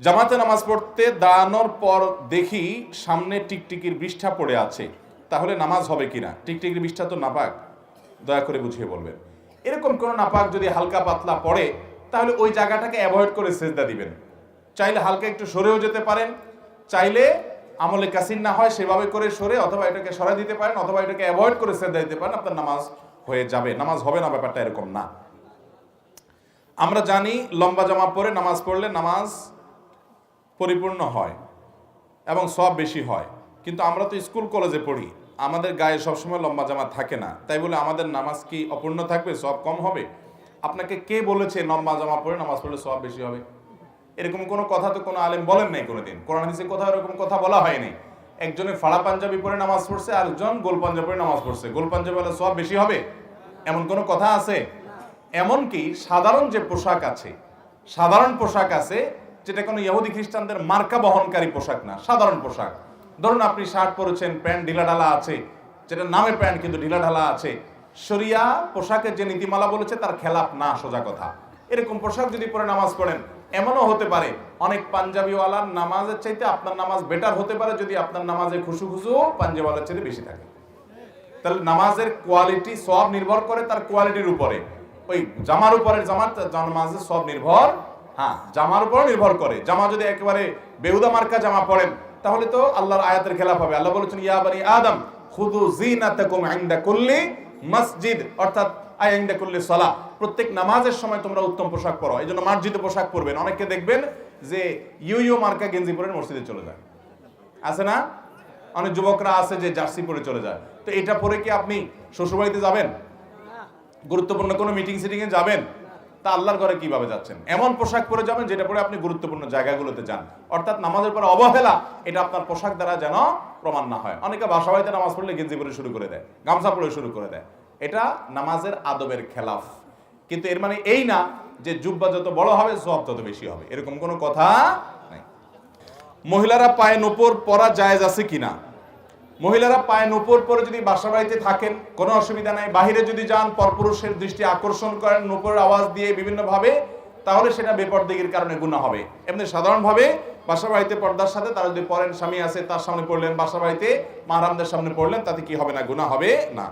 জামাতে নামাজ পড়তে দাঁড়ানোর পর দেখি সামনে টিকটিকির বৃষ্ঠা পড়ে আছে। তাহলে নামাজ হবে কিনা? টিকটিকির বৃষ্ঠা তো নাপাক। দয়া করে বুঝিয়ে বলবেন। এরকম কোনো নাপাক যদি হালকা পাতলা পড়ে, তাহলে ওই জায়গাটাকে অ্যাভয়েড করে সেজদা দিবেন। চাইলে হালকা একটু সরেও যেতে পারেন। চাইলে আমলে কাসিন না হয় সেভাবে করে সরে অথবা এটাকে সরাই দিতে পারেন অথবা এটাকে অ্যাভয়েড করে সেজদা দিতে পারেন, আপনার নামাজ হয়ে যাবে। নামাজ হবে না, ব্যাপারটা এরকম না। আমরা জানি লম্বা জামা পরে নামাজ পড়লে নামাজ পরিপূর্ণ হয় এবং সব বেশি হয়। কিন্তু আমরা তো স্কুল, কলেজে পড়ি। আমাদের গায়ে সবসময় লম্বা জামা থাকে না। তাই বলে আমাদের নামাজ কি অপূর্ণ থাকবে? সব কম হবে? আপনাকে কে বলেছে লম্বা জামা পরে নামাজ পড়লে সব বেশি হবে? এরকম কোনো কথা তো কোনো আলেম বলেন নাই কোনোদিন। কোরআন, হাদিসে কোথাও এরকম কথা বলা হয়নি। একজনে ফাড়া পাঞ্জাবি পরে নামাজ পড়ছে আর একজন গোল পাঞ্জাবি পরে নামাজ পড়ছে। গোল পাঞ্জাবি হলে সব বেশি হবে? এমন কোনো কথা আছে? এমনকি সাধারণ যে পোশাক আছে, সাধারণ পোশাক আছে যেটা কোনো ইহুদি খ্রিস্টানদের মার্কা বহনকারী পোশাক না, সাধারণ পোশাক। ধরুন আপনি শার্ট পরেছেন, প্যান্ট ঢিলা ঢালা আছে যেটা নামে প্যান্ট কিন্তু ঢিলাঢালা আছে। শরিয়া পোশাকের যে নীতিমালা বলেছে, তার খেলাপ না, সোজা কথা। এরকম পোশাক যদি পরে নামাজ পড়েন, এমনও হতে পারে, অনেক পাঞ্জাবিওয়ালার নামাজের চাইতে আপনার নামাজ বেটার হতে পারে যদি আপনার নামাজে খুশু খুশু পাঞ্জাবিওয়ালার চাইতে বেশি থাকে। তাহলে নামাজের কোয়ালিটি সব নির্ভর করে তার কোয়ালিটির উপরে। ওই জামার উপরে জামার নামাজের সব নির্ভর হ্যাঁ জামার উপর নির্ভর করে। জামা যদি একেবারে বেহুদা মার্কা জামা পড়েন তাহলে তো আল্লাহর আয়াতের খেলাফ হবে। আল্লাহ বলেছেন, ইয়া বানি আদম খুদু জিনাতাকুম ইনদা কুল্লি মসজিদ। অর্থাৎ আইন্দা কুল্লি সালাহ প্রত্যেক নামাজের সময় তোমরা উত্তম পোশাক পরো। এই জন্য পোশাক পরবেন। অনেকে দেখবেন যে ইউ ইউ মার্কা গেঞ্জি পরে মসজিদে চলে যায়। আছে না? অনেক যুবকরা আছে যে জার্সি পরে চলে যায়। তো এটা পরে কি আপনি শ্বশুরবাড়িতে যাবেন? গুরুত্বপূর্ণ কোনো মিটিং সিটিং এ যাবেন? তা আল্লাহর ঘরে কীভাবে যাচ্ছেন? এমন পোশাক পরে যাবেন যেটা পরে আপনি গুরুত্বপূর্ণ জায়গাগুলোতে যান। অর্থাৎ নামাজের পরে অবহেলা, এটা আপনার পোশাক দ্বারা যেন প্রমাণ না হয়। অনেকে বাসা বাড়িতে নামাজ পড়লে গেঞ্জি পরে শুরু করে দেয়, গামছা পরে শুরু করে দেয়। এটা নামাজের আদবের খেলাফ। কিন্তু এর মানে এই না যে জুব্বা যত বড় হবে সব তত বেশি হবে। এরকম কোনো কথা নাই। মহিলারা পায়ে নোপর পরা জায়েজ আছে কিনা? মহিলারা পায়ে নোপর পরে যদি বাসা বাড়িতে থাকেন, কোনো অসুবিধা নাই। বাহিরে যদি যান, পরপুরুষের দৃষ্টি আকর্ষণ করেন, নোপরের আওয়াজ দিয়ে বিভিন্নভাবে, তাহলে সেটা বেপরদিগির কারণে গুণা হবে। এমনি সাধারণভাবে বাসা বাড়িতে পর্দার সাথে তারা যদি পড়েন, স্বামী আছে, তার সামনে পড়লেন, বাসা বাড়িতে মাহারামদের সামনে পড়লেন, তাতে কি হবে না? গুণা হবে না।